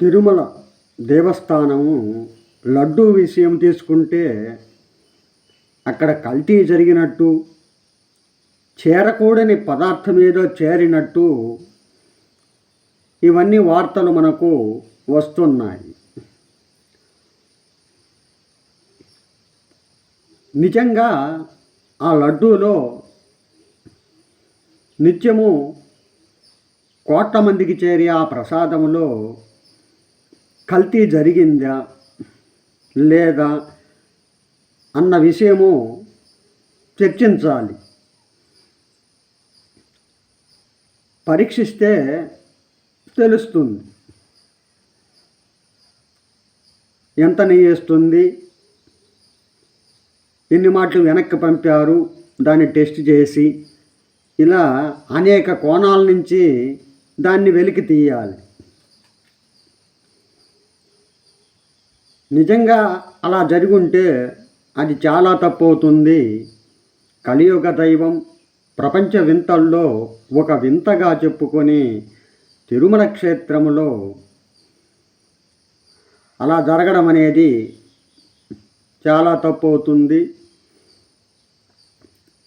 తిరుమల దేవస్థానము లడ్డూ విషయం తీసుకుంటే అక్కడ కల్తీ జరిగినట్టు చేరకూడని పదార్థం ఏదో చేరినట్టు ఇవన్నీ వార్తలు మనకు వస్తున్నాయి. నిజంగా ఆ లడ్డూలో నిత్యము కోట్ల మందికి చేరి ఆ ప్రసాదములో కల్తీ జరిగిందా లేదా అన్న విషయము చర్చించాలి. పరీక్షిస్తే తెలుస్తుంది. ఎంత నెయ్యేస్తుంది ఎన్ని మాటలు వెనక్కి పంపారు? దాన్ని టెస్ట్ చేసి ఇలా అనేక కోణాల నుంచి దాన్ని వెలికి తీయాలి. నిజంగా అలా జరుగుంటే అది చాలా తప్పు అవుతుంది కలియుగ దైవం ప్రపంచ వింతల్లో ఒక వింతగా చెప్పుకొని తిరుమల క్షేత్రములో అలా జరగడం అనేది చాలా తప్పు అవుతుంది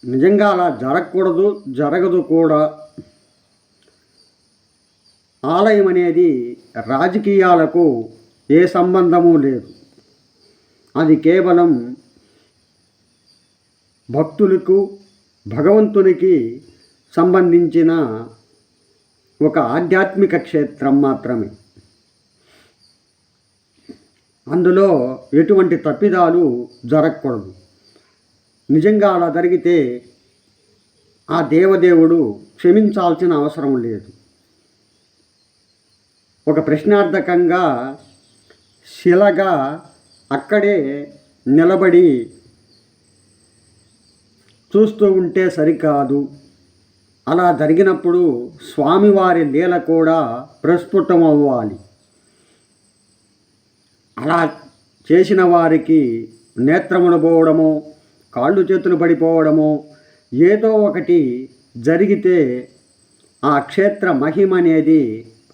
నిజంగా అలా జరగకూడదు జరగదు కూడా. ఆలయం అనేది రాజకీయాలకు ఏ సంబంధము లేదు. అది కేవలం భక్తులకు భగవంతునికి సంబంధించిన ఒక ఆధ్యాత్మిక క్షేత్రం మాత్రమే. అందులో ఎటువంటి తప్పిదాలు జరగకూడదు. నిజంగా అలా జరిగితే ఆ దేవదేవుడు క్షమించాల్సిన అవసరం లేదు. ఒక ప్రశ్నార్థకంగా శిలగా అక్కడే నిలబడి చూస్తూ ఉంటే సరికాదు. అలా జరిగినప్పుడు స్వామివారి లీల కూడా ప్రస్ఫుటం అవ్వాలి. అలా చేసిన వారికి నేత్రములు పోవడము కాళ్ళు చేతులు పడిపోవడమో ఏదో ఒకటి జరిగితే ఆ క్షేత్ర మహిమ అనేది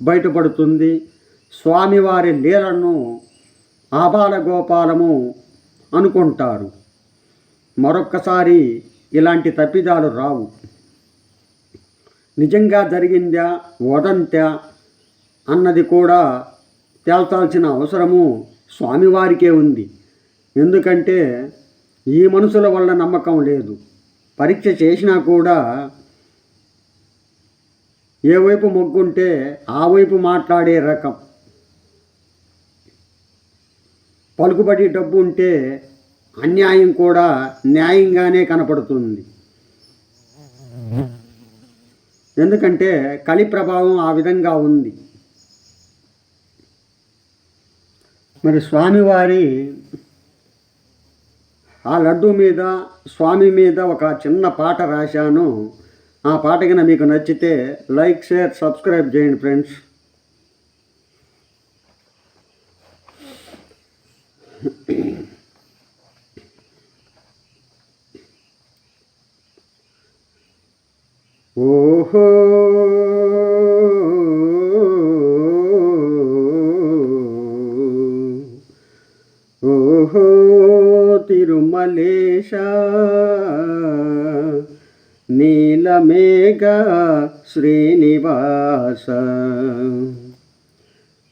బయటపడుతుంది. స్వామివారి లీలను ఆబాల గోపాలము అనుకుంటారు. మరొక్కసారి ఇలాంటి తప్పిదాలు రావు. నిజంగా జరిగిందా? వదంతా అన్నది కూడా తేల్చాల్సిన అవసరము స్వామివారికే ఉంది. ఎందుకంటే ఈ మనుషుల వల్ల నమ్మకం లేదు. పరీక్ష చేసినా కూడా ఏ వైపు మొగ్గుంటే ఆ వైపు మాట్లాడే రకం. పలుకుబడి డబ్బు ఉంటే అన్యాయం కూడా న్యాయంగానే కనపడుతుంది. ఎందుకంటే కలి ప్రభావం ఆ విధంగా ఉంది. మరి స్వామివారి ఆ లడ్డు మీద స్వామి మీద ఒక చిన్న పాట రాశాను. ఆ పాట కనుక మీకు నచ్చితే లైక్ షేర్ సబ్స్క్రైబ్ చేయండి ఫ్రెండ్స్. ఓహో! ఓహో! తిరుమలేశ నీలమేఘ శ్రీనివాస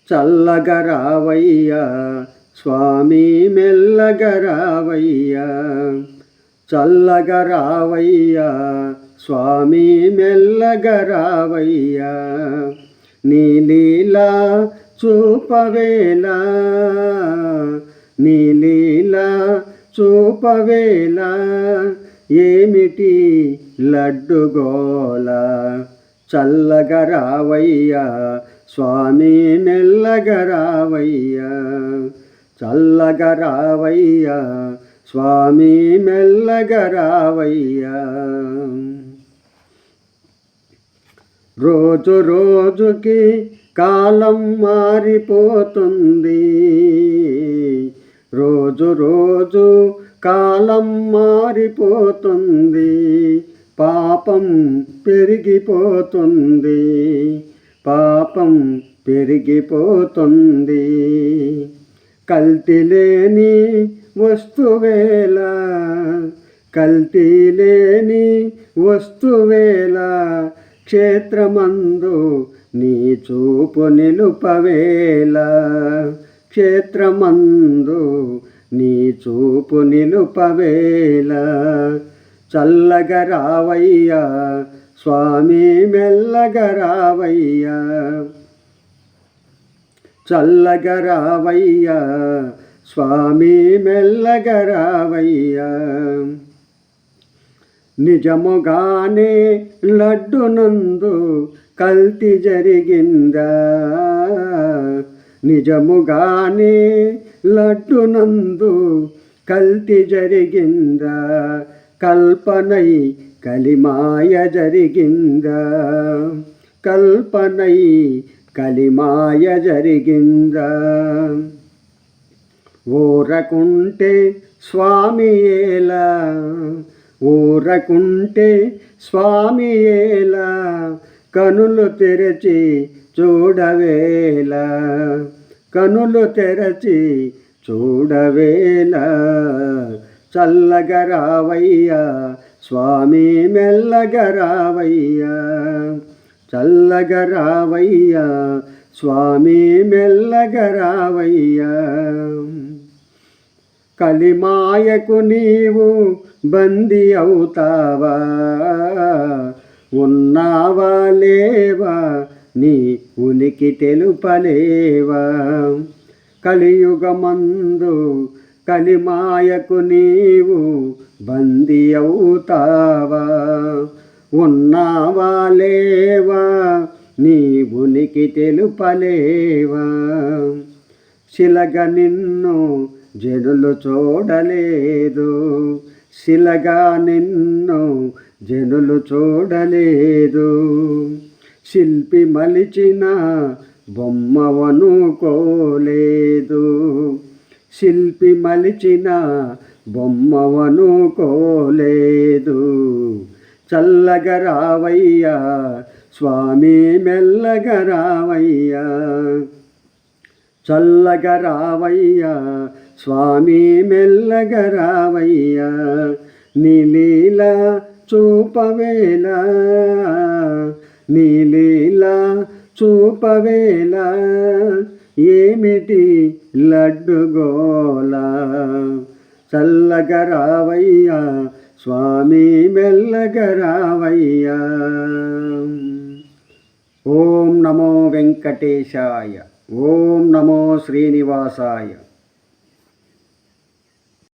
చల్లగరావయ్యా స్వామి మెల్లగరావయ్యా చల్లగరావయ్యా స్వామి మెల్లగరావయ్య నీలీలా చూపవేలా నీలీలా చూపవేలా ఏమిటి లడ్డుగోల చల్లగరావయ్యా స్వామి మెల్లగరావయ్యా చల్లగరావయ్యా స్వామి మెల్లగరావయ్యా. రోజు రోజుకి కాలం మారిపోతుంది. రోజు రోజు కాలం మారిపోతుంది. పాపం పెరిగిపోతుంది. పాపం పెరిగిపోతుంది. కల్తీలేని వస్తువేళ కల్తీలేని వస్తువేలా క్షేత్రమందు నీ చూపు నిలుపవేళ. క్షేత్రమందు నీ చూపు నిలుపవేళ. చల్లగ రావయ్యా స్వామి మెల్లగ రావయ్యా. చల్లగ రావయ్యా స్వామి మెల్లగ రావయ్యా. నిజముగానే లడ్డునందు కల్తీ జరిగిందా. నిజముగానే లడ్డునందు కల్తీ జరిగిందా. కల్పనై కలిమాయ జరిగిందా. కల్పనై కలిమాయ జరిగిందా. ఊరకుంటే స్వామి ఎలా ఊరకుంటే స్వామి ఏలా కనులు తెరచి చూడవేల కనులు తెరచి చూడవేల చల్లగరావయ్యా స్వామి మెల్లగరావయ్యా. చల్లగరావయ్యా రావయ్యా స్వామి మెల్లగరావయ్యా. కలిమాయకు నీవు బందీ అవుతావా? ఉన్నావా లేవా? నీ ఉనికి తెలుపలేవా? కలియుగమందు కలిమాయకు నీవు బందీ అవుతావా? ఉన్నావా లేవా? నీ ఉనికి తెలుపలేవా? శిలగ నిన్ను జనులు చూడలేదు. శిలగా నిన్ను జనులు చూడలేదు. శిల్పి మలిచిన బొమ్మవనుకోలేదు శిల్పి మలిచిన బొమ్మవనుకోలేదు చల్లగా రావయ్యా స్వామి మెల్లగా రావయ్యా. చల్లగా రావయ్యా స్వామి మెల్లగరావయ్యా నీలీల చూపవేళ నీలీల చూపవేళ ఏమిటి లడ్డుగోల చల్లగరావయ్యా స్వామి మెల్లగరావయ్యా ఓం నమో వెంకటేశాయ ఓం నమో శ్రీనివాసాయ.